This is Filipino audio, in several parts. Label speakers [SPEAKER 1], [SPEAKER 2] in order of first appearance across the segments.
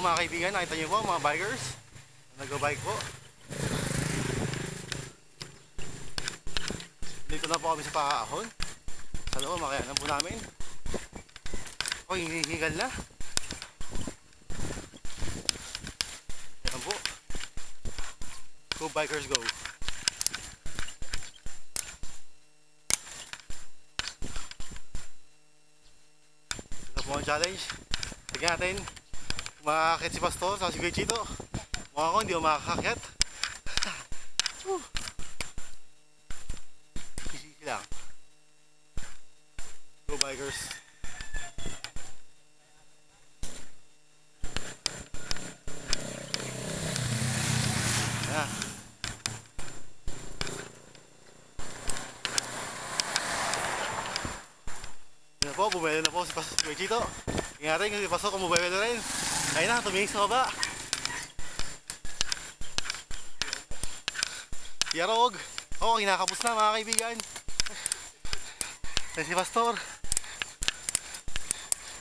[SPEAKER 1] po mga kaibigan, nakita niyo po mga bikers. Nag-bike po. Dito na po kami sa Pakaahon. Sa loob, makayanan po namin. O, hinihigal na. Yan po. Go bikers go. Ito po ang challenge. Tignan natin. Makakakit si Pastor sa si Kuya Chito. Mukha ko hindi ako makakakit. Easy lang. Go bikers. Yan. Yan po, bumili na po si Pastor Kuya Chito. Tingnan natin kasi Pastor kung bumili na rin. Ayun na, tumingin sa baba. Yarog. Oo, oh, kinakapos na mga kaibigan. Yan si Pastor.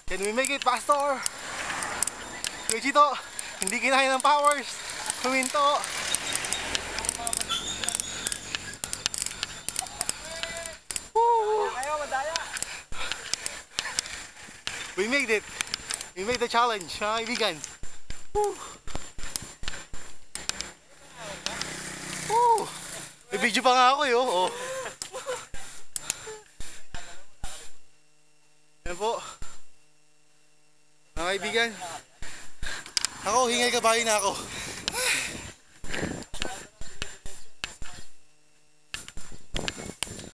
[SPEAKER 1] Can we make it, Pastor? Kuya Chito, hindi kinaya ng powers. Huminto. Woo! We made it. We made the challenge, mga kaibigan. Woo! Woo! May video pa nga ako eh, oh. oh. Yan po. Mga kaibigan. Ako, hingal kabayo na ako.